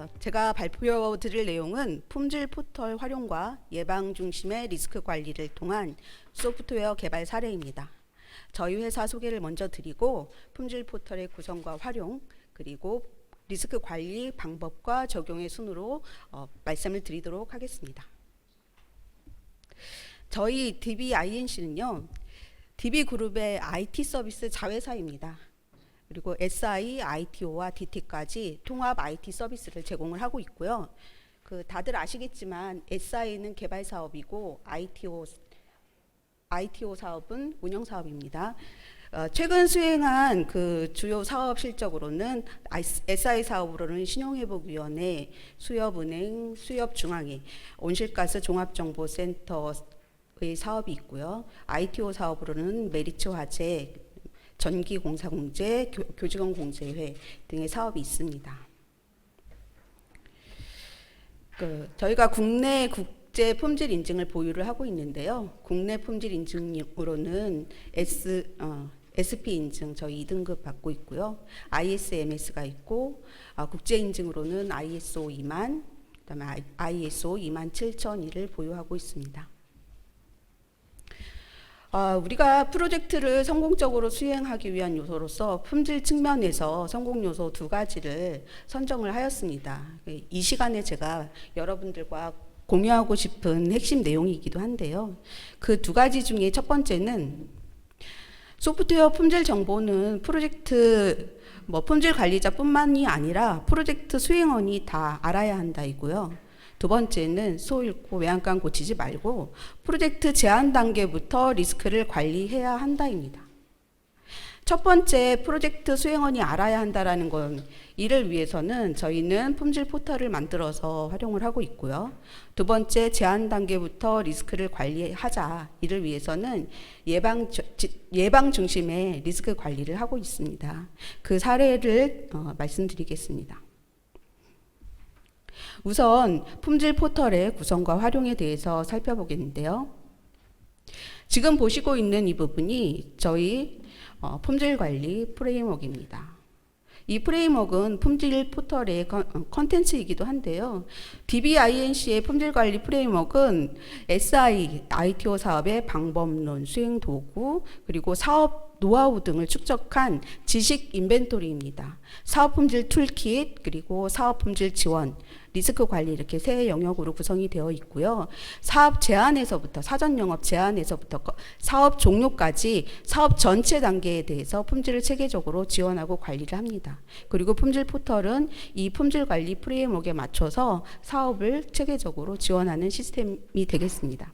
어, 제가 발표 드릴 내용은 품질 포털 활용과 예방 중심의 리스크 관리를 통한 소프트웨어 개발 사례입니다. 저희 회사 소개를 먼저 드리고 품질 포털의 구성과 활용 그리고 리스크 관리 방법과 적용의 순으로 어, 말씀을 드리도록 하겠습니다. 저희 DBINC는요, DB그룹의 IT 서비스 자회사입니다. 그리고 SI, ITO와 DT까지 통합 IT 서비스를 제공을 하고 있고요. 그 다들 아시겠지만 SI는 개발 사업이고 ITO ITO 사업은 운영 사업입니다. 어, 최근 수행한 그 주요 사업 실적으로는 SI 사업으로는 신용회복위원회, 수협은행, 수협중앙회, 온실가스 종합정보센터의 사업이 있고요. ITO 사업으로는 메리츠 화재, 전기공사공제, 교, 교직원공제회 등의 사업이 있습니다. 그 저희가 국내 국제 품질 인증을 보유를 하고 있는데요. 국내 품질 인증으로는 S 어, SP 인증 저희 2등급 받고 있고요. ISMS가 있고 아, 국제 인증으로는 ISO 2만 그다음에 ISO 2만 7001을 보유하고 있습니다. 아, 우리가 프로젝트를 성공적으로 수행하기 위한 요소로서 품질 측면에서 성공 요소 두 가지를 선정을 하였습니다. 이 시간에 제가 여러분들과 공유하고 싶은 핵심 내용이기도 한데요. 그 두 가지 중에 첫 번째는 소프트웨어 품질 정보는 프로젝트 뭐 품질 관리자뿐만이 아니라 프로젝트 수행원이 다 알아야 한다이고요. 두 번째는 소 잃고 외양간 고치지 말고 프로젝트 제한 단계부터 리스크를 관리해야 한다입니다. 첫 번째 프로젝트 수행원이 알아야 한다라는 건 이를 위해서는 저희는 품질 포털을 만들어서 활용을 하고 있고요. 두 번째 제한 단계부터 리스크를 관리하자. 이를 위해서는 예방 예방 중심의 리스크 관리를 하고 있습니다. 그 사례를 어, 말씀드리겠습니다. 우선 품질 포털의 구성과 활용에 대해서 살펴보겠는데요. 지금 보시고 있는 이 부분이 저희 어, 품질 관리 프레임워크입니다. 이 프레임워크는 품질 포털의 컨텐츠이기도 한데요. DBINC의 품질 관리 프레임워크는 SI, ITO 사업의 방법론, 수행 도구, 그리고 사업 노하우 등을 축적한 지식 인벤토리입니다. 사업 품질 툴킷, 그리고 사업 품질 지원, 리스크 관리 이렇게 세 영역으로 구성이 되어 있고요. 사업 제안에서부터 사전 영업 제안에서부터 사업 종료까지 사업 전체 단계에 대해서 품질을 체계적으로 지원하고 관리를 합니다. 그리고 품질 포털은 이 품질 관리 프레임워크에 맞춰서 사업을 체계적으로 지원하는 시스템이 되겠습니다.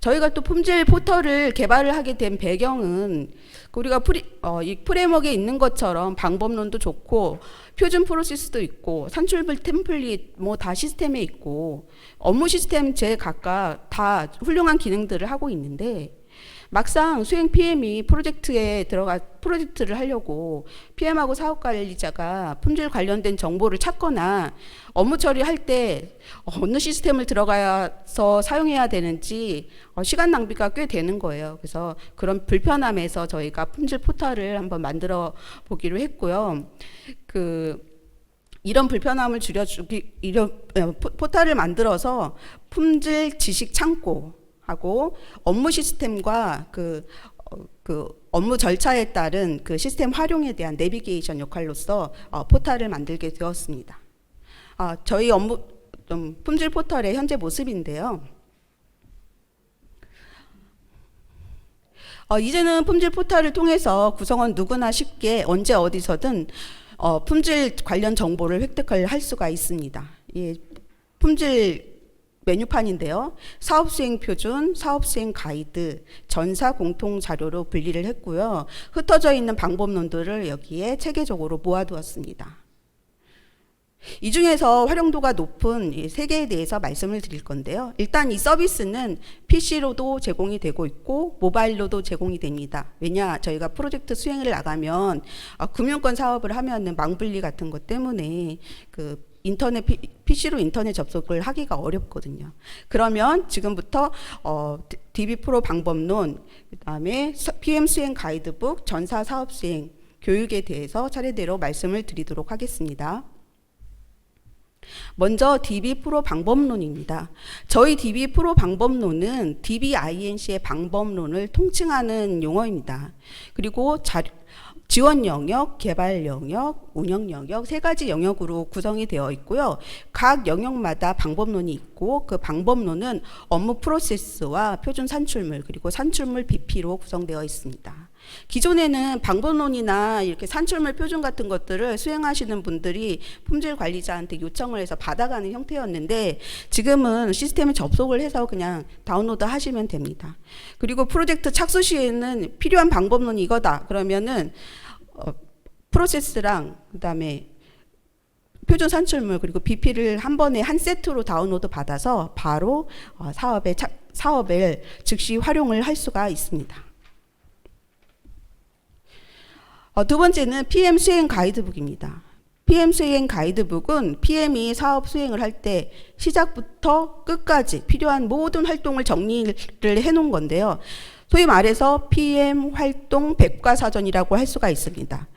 저희가 또 품질 포털을 개발을 하게 된 배경은 우리가 프리, 어, 이 프레임워크에 있는 것처럼 방법론도 좋고 표준 프로세스도 있고 산출물 템플릿 뭐 다 시스템에 있고 업무 시스템 제 각각 다 훌륭한 기능들을 하고 있는데 막상 수행 PM이 프로젝트에 들어가 프로젝트를 하려고 PM하고 사업 관리자가 품질 관련된 정보를 찾거나 업무 처리할 때 어느 시스템을 들어가서 사용해야 되는지 어, 시간 낭비가 꽤 되는 거예요. 그래서 그런 불편함에서 저희가 품질 포털을 한번 만들어 보기로 했고요. 그 이런 불편함을 줄여주기 이런 어, 포털을 만들어서 품질 지식 창고 하고 업무 시스템과 그, 어, 그 업무 절차에 따른 그 시스템 활용에 대한 내비게이션 역할로서 어, 포털을 만들게 되었습니다. 어, 저희 업무 좀 품질 포털의 현재 모습인데요. 어, 이제는 품질 포털을 통해서 구성원 누구나 쉽게 언제 어디서든 어, 품질 관련 정보를 획득할 할 수가 있습니다. 예, 품질 메뉴판인데요. 사업 수행 표준, 사업 수행 가이드, 전사 공통 자료로 분리를 했고요. 흩어져 있는 방법론들을 여기에 체계적으로 모아두었습니다. 이 중에서 활용도가 높은 세 개에 대해서 말씀을 드릴 건데요. 일단 이 서비스는 PC로도 제공이 되고 있고 모바일로도 제공이 됩니다. 왜냐 저희가 프로젝트 수행을 나가면 어, 금융권 사업을 하면은 망분리 같은 것 때문에 그 인터넷 PC로 인터넷 접속을 하기가 어렵거든요. 그러면 지금부터 어, DB 프로 방법론, 그다음에 PM 수행 가이드북, 전사 사업 수행 교육에 대해서 차례대로 말씀을 드리도록 하겠습니다. 먼저 DB 프로 방법론입니다. 저희 DB 프로 방법론은 DBINC의 방법론을 통칭하는 용어입니다. 그리고 자, 지원 영역, 개발 영역, 운영 영역 세 가지 영역으로 구성이 되어 있고요. 각 영역마다 방법론이 있고 그 방법론은 업무 프로세스와 표준 산출물 그리고 산출물 BP로 구성되어 있습니다. 기존에는 방법론이나 이렇게 산출물 표준 같은 것들을 수행하시는 분들이 품질 관리자한테 요청을 해서 받아가는 형태였는데 지금은 시스템에 접속을 해서 그냥 다운로드 하시면 됩니다. 그리고 프로젝트 착수 시에는 필요한 방법론이 이거다. 그러면은 어, 프로세스랑 그다음에 표준 산출물 그리고 BP를 한 번에 한 세트로 다운로드 받아서 바로 어, 사업에 차, 사업을 즉시 활용을 할 수가 있습니다. 어, 두 번째는 PM 수행 가이드북입니다. PM 수행 가이드북은 PM이 사업 수행을 할 때 시작부터 끝까지 필요한 모든 활동을 정리를 해놓은 건데요. 소위 말해서 PM 활동 백과사전이라고 할 수가 있습니다.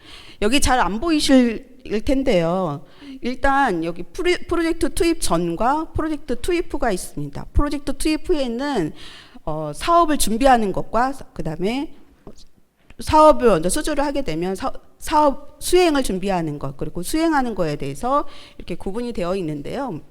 여기 잘 안 보이실 텐데요. 일단 여기 프로젝트 투입 전과 프로젝트 투입 후가 있습니다. 프로젝트 투입 후에는 어, 사업을 준비하는 것과 그 다음에 사업을 먼저 수주를 하게 되면 사, 사업 수행을 준비하는 것 그리고 수행하는 거에 대해서 이렇게 구분이 되어 있는데요.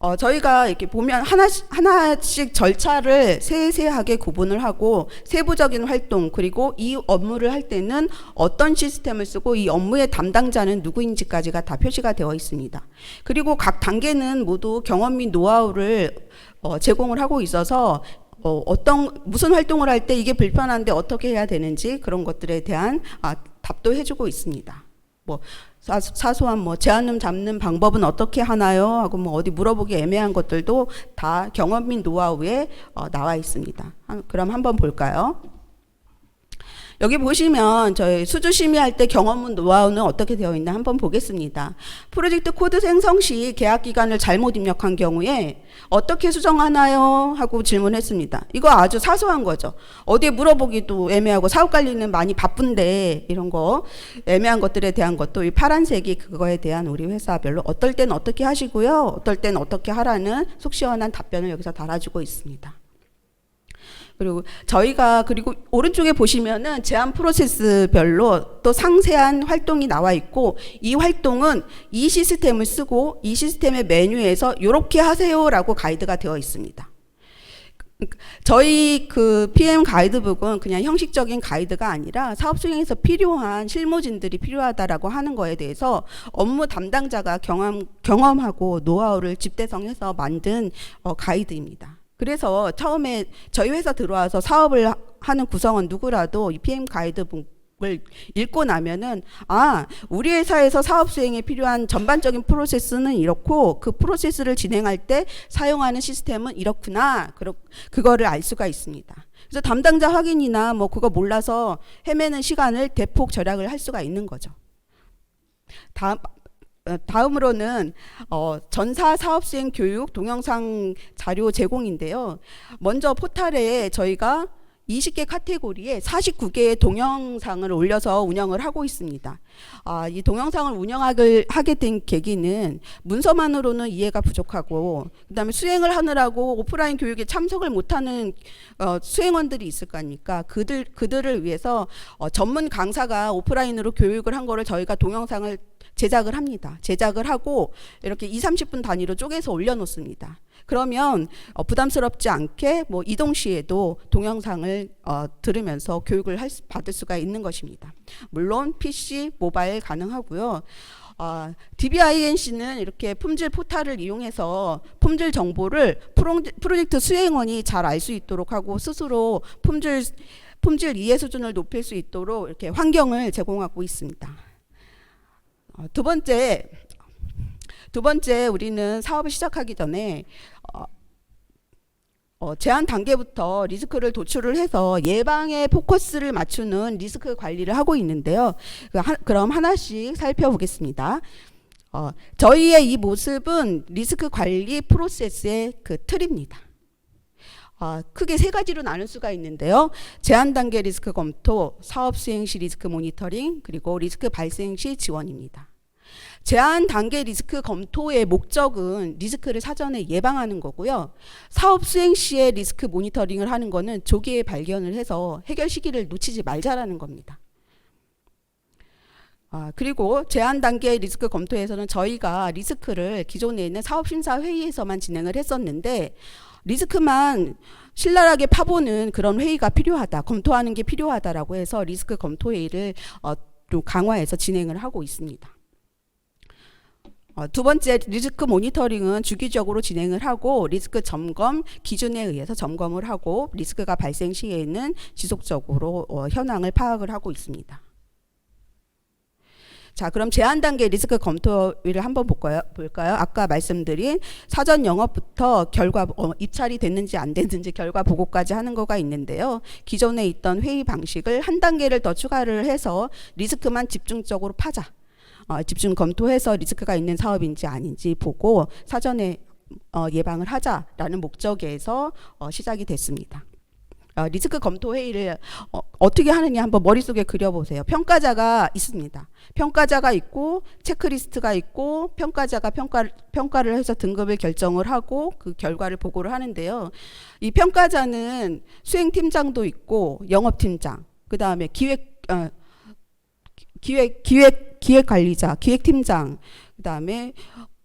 어, 저희가 이렇게 보면 하나씩, 하나씩 절차를 세세하게 구분을 하고 세부적인 활동 그리고 이 업무를 할 때는 어떤 시스템을 쓰고 이 업무의 담당자는 누구인지까지가 다 표시가 되어 있습니다. 그리고 각 단계는 모두 경험 및 노하우를 어, 제공을 하고 있어서 어, 어떤 무슨 활동을 할 때 이게 불편한데 어떻게 해야 되는지 그런 것들에 대한 아, 답도 해주고 있습니다. 뭐 사, 소한뭐 제한음 잡는 방법은 어떻게 하나요? 하고 뭐 어디 물어보기 애매한 것들도 다 경험 및 노하우에 어, 나와 있습니다. 한, 그럼 한번 볼까요? 여기 보시면 저희 수주 심의할 때 경험문 노하우는 어떻게 되어 있나 한번 보겠습니다. 프로젝트 코드 생성 시 계약 기간을 잘못 입력한 경우에 어떻게 수정하나요? 하고 질문했습니다. 이거 아주 사소한 거죠. 어디에 물어보기도 애매하고 사업 관리는 많이 바쁜데 이런 거 애매한 것들에 대한 것도 이 파란색이 그거에 대한 우리 회사별로 어떨 땐 어떻게 하시고요. 어떨 땐 어떻게 하라는 속 시원한 답변을 여기서 달아주고 있습니다. 그리고 저희가 그리고 오른쪽에 보시면은 제한 프로세스별로 또 상세한 활동이 나와 있고 이 활동은 이 시스템을 쓰고 이 시스템의 메뉴에서 이렇게 하세요라고 가이드가 되어 있습니다. 저희 그 PM 가이드북은 그냥 형식적인 가이드가 아니라 사업 수행에서 필요한 실무진들이 필요하다라고 하는 거에 대해서 업무 담당자가 경험 경험하고 노하우를 집대성해서 만든 어, 가이드입니다. 그래서 처음에 저희 회사 들어와서 사업을 하는 구성원 누구라도 이 PM 가이드북을 읽고 나면은 아 우리 회사에서 사업 수행에 필요한 전반적인 프로세스는 이렇고 그 프로세스를 진행할 때 사용하는 시스템은 이렇구나 그러, 그거를 알 수가 있습니다. 그래서 담당자 확인이나 뭐 그거 몰라서 헤매는 시간을 대폭 절약을 할 수가 있는 거죠. 다음 어, 다음으로는 어, 전사 사업 수행 교육 동영상 자료 제공인데요. 먼저 포탈에 저희가 20개 카테고리에 49개의 동영상을 올려서 운영을 하고 있습니다. 아, 이 동영상을 운영하게 하게 된 계기는 문서만으로는 이해가 부족하고 그다음에 수행을 하느라고 오프라인 교육에 참석을 못하는 어, 수행원들이 있을 거니까 그들 그들을 위해서 어, 전문 강사가 오프라인으로 교육을 한 거를 저희가 동영상을 제작을 합니다. 제작을 하고 이렇게 2, 30분 단위로 쪼개서 올려놓습니다. 그러면 어, 부담스럽지 않게 뭐 이동 시에도 동영상을 어, 들으면서 교육을 할 수, 받을 수가 있는 것입니다. 물론 PC, 모바일 가능하고요. 어, DBINC는 이렇게 품질 포탈을 이용해서 품질 정보를 프로젝트 수행원이 잘 알 수 있도록 하고 스스로 품질 품질 이해 수준을 높일 수 있도록 이렇게 환경을 제공하고 있습니다. 어, 두 번째 두 번째 우리는 사업을 시작하기 전에 어, 어, 제한 단계부터 리스크를 도출을 해서 예방에 포커스를 맞추는 리스크 관리를 하고 있는데요. 그 하, 그럼 하나씩 살펴보겠습니다. 어, 저희의 이 모습은 리스크 관리 프로세스의 그 틀입니다. 아, 크게 세 가지로 나눌 수가 있는데요. 제한 단계 리스크 검토, 사업 수행 시 리스크 모니터링, 그리고 리스크 발생 시 지원입니다. 제한 단계 리스크 검토의 목적은 리스크를 사전에 예방하는 거고요. 사업 수행 시에 리스크 모니터링을 하는 거는 조기에 발견을 해서 해결 시기를 놓치지 말자라는 겁니다. 아, 그리고 제한 단계 리스크 검토에서는 저희가 리스크를 기존에 있는 사업 심사 회의에서만 진행을 했었는데 리스크만 신랄하게 파보는 그런 회의가 필요하다, 검토하는 게 필요하다라고 해서 리스크 검토 회의를 어, 좀 강화해서 진행을 하고 있습니다. 어, 두 번째 리스크 모니터링은 주기적으로 진행을 하고 리스크 점검 기준에 의해서 점검을 하고 리스크가 발생 시에는 지속적으로 어, 현황을 파악을 하고 있습니다. 자, 그럼 제한 단계 리스크 검토를 한번 볼까요? 볼까요? 아까 말씀드린 사전 영업부터 결과 어, 입찰이 됐는지 안 됐는지 결과 보고까지 하는 거가 있는데요. 기존에 있던 회의 방식을 한 단계를 더 추가를 해서 리스크만 집중적으로 파자. 어, 집중 검토해서 리스크가 있는 사업인지 아닌지 보고 사전에 어, 예방을 하자라는 목적에서 어, 시작이 됐습니다. 어, 리스크 검토 회의를 어, 어떻게 하느냐 한번 머릿속에 그려보세요. 평가자가 있습니다. 평가자가 있고 체크리스트가 있고 평가자가 평가 평가를 해서 등급을 결정을 하고 그 결과를 보고를 하는데요. 이 평가자는 수행팀장도 있고 영업팀장, 그 다음에 기획 어, 기획 기획 기획 관리자, 기획팀장, 그 다음에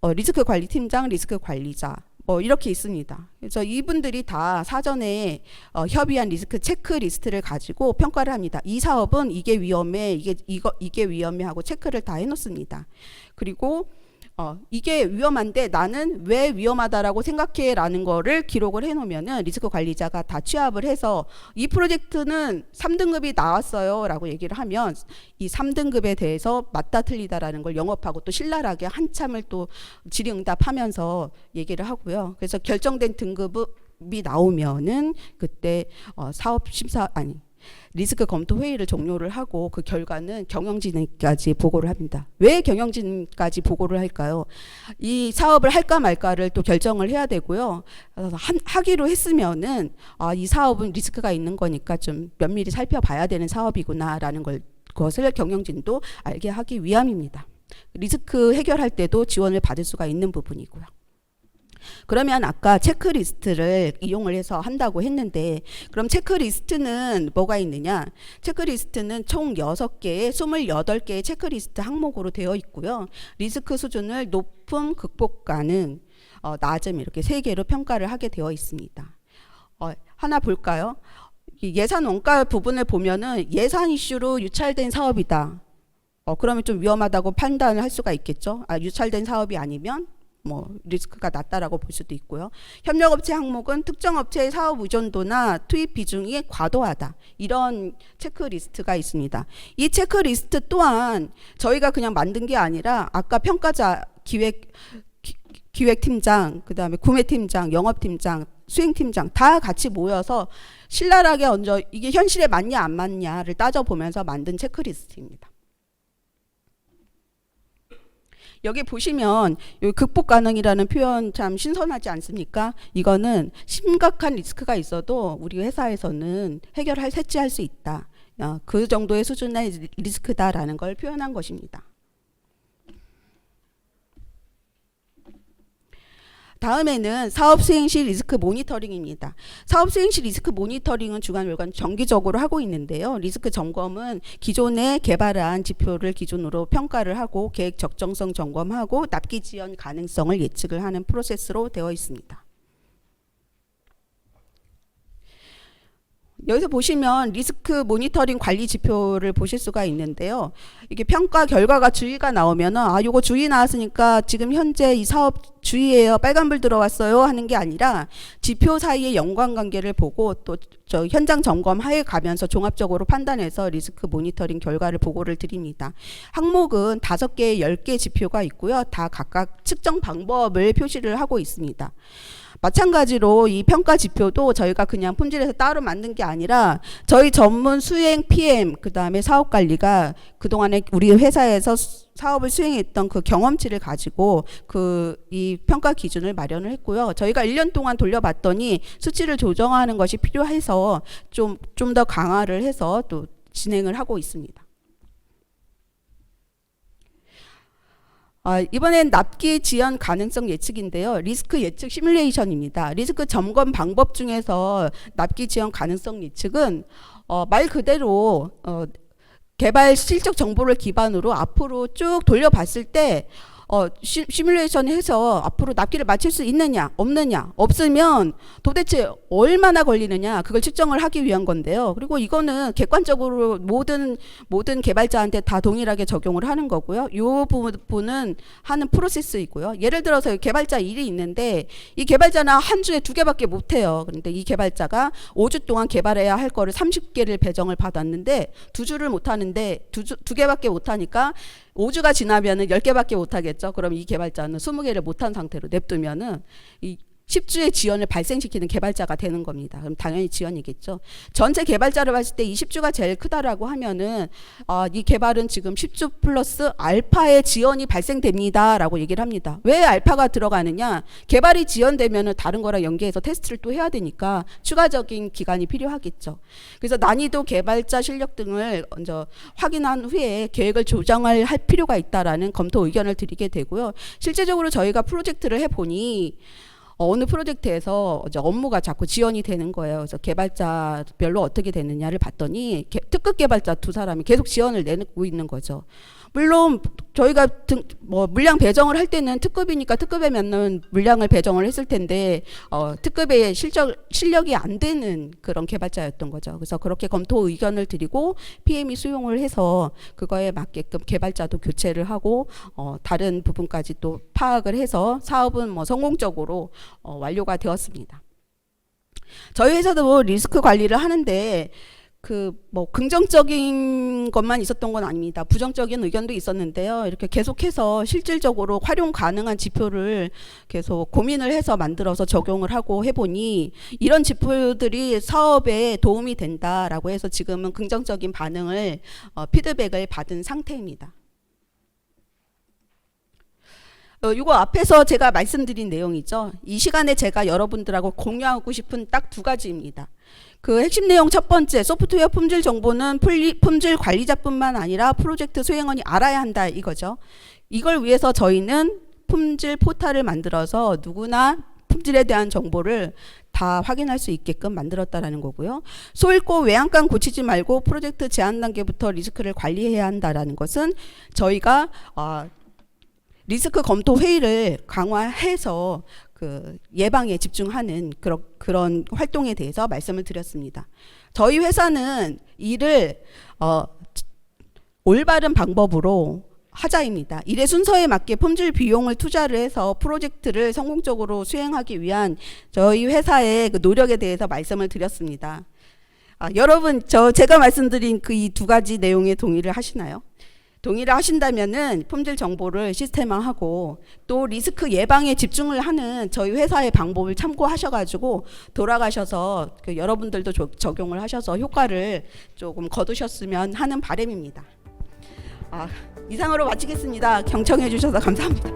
어, 리스크 관리팀장, 리스크 관리자. 뭐 이렇게 있습니다. 그래서 이분들이 다 사전에 어, 협의한 리스크 체크 리스트를 가지고 평가를 합니다. 이 사업은 이게 위험해, 이게 이거 이게 위험해 하고 체크를 다 해놓습니다. 그리고 어, 이게 위험한데 나는 왜 위험하다라고 생각해 라는 거를 기록을 해놓으면은 리스크 관리자가 다 취합을 해서 이 프로젝트는 3등급이 나왔어요 라고 얘기를 하면 이 3등급에 대해서 맞다 틀리다라는 걸 영업하고 또 신랄하게 한참을 또 질의응답하면서 얘기를 하고요. 그래서 결정된 등급이 나오면은 그때 어, 사업 심사 아니 리스크 검토 회의를 종료를 하고 그 결과는 경영진에까지 보고를 합니다. 왜 경영진까지 보고를 할까요? 이 사업을 할까 말까를 또 결정을 해야 되고요. 하기로 했으면은 아, 이 사업은 리스크가 있는 거니까 좀 면밀히 살펴봐야 되는 사업이구나라는 걸 것을 경영진도 알게 하기 위함입니다. 리스크 해결할 때도 지원을 받을 수가 있는 부분이고요. 그러면 아까 체크리스트를 이용을 해서 한다고 했는데 그럼 체크리스트는 뭐가 있느냐? 체크리스트는 총 6개의 28개의 체크리스트 항목으로 되어 있고요. 리스크 수준을 높음, 극복 가능, 어, 낮음 이렇게 세 개로 평가를 하게 되어 있습니다. 어, 하나 볼까요? 이 예산 원가 부분을 보면은 예산 이슈로 유찰된 사업이다. 어, 그러면 좀 위험하다고 판단을 할 수가 있겠죠. 아, 유찰된 사업이 아니면 뭐 리스크가 낮다라고 볼 수도 있고요. 협력업체 항목은 특정 업체의 사업 의존도나 투입 비중이 과도하다. 이런 체크리스트가 있습니다. 이 체크리스트 또한 저희가 그냥 만든 게 아니라 아까 평가자 기획 기, 기획팀장, 그다음에 구매팀장, 영업팀장, 수행팀장 다 같이 모여서 신랄하게 얹어 이게 현실에 맞냐 안 맞냐를 따져보면서 만든 체크리스트입니다. 여기 보시면 요 극복 가능이라는 표현 참 신선하지 않습니까? 이거는 심각한 리스크가 있어도 우리 회사에서는 해결할 세치할 수 있다. 어, 그 정도의 수준의 리스크다라는 걸 표현한 것입니다. 다음에는 사업 수행 시 리스크 모니터링입니다. 사업 수행 시 리스크 모니터링은 주간 월간 정기적으로 하고 있는데요. 리스크 점검은 기존에 개발한 지표를 기준으로 평가를 하고 계획 적정성 점검하고 납기 지연 가능성을 예측을 하는 프로세스로 되어 있습니다. 여기서 보시면 리스크 모니터링 관리 지표를 보실 수가 있는데요. 이게 평가 결과가 주의가 나오면은 아 요거 주의 나왔으니까 지금 현재 이 사업 주의예요. 빨간불 들어왔어요 하는 게 아니라 지표 사이의 연관 관계를 보고 또 저 현장 점검하에 가면서 종합적으로 판단해서 리스크 모니터링 결과를 보고를 드립니다. 항목은 다섯 개, 열개 지표가 있고요. 다 각각 측정 방법을 표시를 하고 있습니다. 마찬가지로 이 평가 지표도 저희가 그냥 품질에서 따로 만든 게 아니라 저희 전문 수행 PM 그다음에 사업 관리가 그동안에 우리 회사에서 사업을 수행했던 그 경험치를 가지고 그이이 평가 기준을 마련을 했고요. 저희가 1년 동안 돌려봤더니 수치를 조정하는 것이 필요해서 좀 좀 더 강화를 해서 또 진행을 하고 있습니다. 아, 이번엔 납기 지연 가능성 예측인데요. 리스크 예측 시뮬레이션입니다. 리스크 점검 방법 중에서 납기 지연 가능성 예측은 어, 말 그대로 어, 개발 실적 정보를 기반으로 앞으로 쭉 돌려봤을 때 어, 시, 시뮬레이션 해서 앞으로 납기를 맞출 수 있느냐 없느냐 없으면 도대체 얼마나 걸리느냐 그걸 측정을 하기 위한 건데요. 그리고 이거는 객관적으로 모든 모든 개발자한테 다 동일하게 적용을 하는 거고요. 이 부분은 하는 프로세스이고요. 예를 들어서 개발자 일이 있는데 이 개발자는 한 주에 두 개밖에 못 해요. 그런데 이 개발자가 5주 동안 개발해야 할 거를 30개를 배정을 받았는데 두 주를 못 하는데 두, 주, 두 개밖에 못 하니까 5주가 지나면은 10개밖에 못 하겠죠. 그럼 이 개발자는 20개를 못한 상태로 냅두면은 이 10주의 지연을 발생시키는 개발자가 되는 겁니다. 그럼 당연히 지연이겠죠. 전체 개발자를 봤을 때 20주가 제일 크다라고 하면은 아, 이 개발은 지금 10주 플러스 알파의 지연이 발생됩니다라고 얘기를 합니다. 왜 알파가 들어가느냐? 개발이 지연되면은 다른 거랑 연계해서 테스트를 또 해야 되니까 추가적인 기간이 필요하겠죠. 그래서 난이도 개발자 실력 등을 먼저 확인한 후에 계획을 조정할 할 필요가 있다라는 검토 의견을 드리게 되고요. 실제적으로 저희가 프로젝트를 해 보니 어, 어느 프로젝트에서 이제 업무가 자꾸 지연이 되는 거예요. 그래서 개발자별로 어떻게 되느냐를 봤더니 개- 특급 개발자 두 사람이 계속 지연을 내고 있는 거죠. 물론 저희가 등, 뭐 물량 배정을 할 때는 특급이니까 특급에 맞는 물량을 배정을 했을 텐데 어, 특급의 실적 실력이 안 되는 그런 개발자였던 거죠. 그래서 그렇게 검토 의견을 드리고 PM이 수용을 해서 그거에 맞게끔 개발자도 교체를 하고 어, 다른 부분까지 또 파악을 해서 사업은 뭐 성공적으로 어, 완료가 되었습니다. 저희 회사도 리스크 관리를 하는데 그 뭐 긍정적인 것만 있었던 건 아닙니다. 부정적인 의견도 있었는데요. 이렇게 계속해서 실질적으로 활용 가능한 지표를 계속 고민을 해서 만들어서 적용을 하고 해보니 이런 지표들이 사업에 도움이 된다라고 해서 지금은 긍정적인 반응을 어, 피드백을 받은 상태입니다. 어, 이거 앞에서 제가 말씀드린 내용이죠. 이 시간에 제가 여러분들하고 공유하고 싶은 딱 두 가지입니다. 그 핵심 내용 첫 번째, 소프트웨어 품질 정보는 품질 관리자뿐만 아니라 프로젝트 수행원이 알아야 한다 이거죠. 이걸 위해서 저희는 품질 포탈을 만들어서 누구나 품질에 대한 정보를 다 확인할 수 있게끔 만들었다라는 거고요. 소잃고 외양간 고치지 말고 프로젝트 제한 단계부터 리스크를 관리해야 한다라는 것은 저희가 어, 리스크 검토 회의를 강화해서 그 예방에 집중하는 그런 그런 활동에 대해서 말씀을 드렸습니다. 저희 회사는 이를 어, 올바른 방법으로 하자입니다. 일의 순서에 맞게 품질 비용을 투자를 해서 프로젝트를 성공적으로 수행하기 위한 저희 회사의 그 노력에 대해서 말씀을 드렸습니다. 아, 여러분, 저 제가 말씀드린 그 이 두 가지 내용에 동의를 하시나요? 동의를 하신다면은 품질 정보를 시스템화하고 또 리스크 예방에 집중을 하는 저희 회사의 방법을 참고하셔가지고 돌아가셔서 그 여러분들도 조- 적용을 하셔서 효과를 조금 거두셨으면 하는 바람입니다. 아, 이상으로 마치겠습니다. 경청해 주셔서 감사합니다.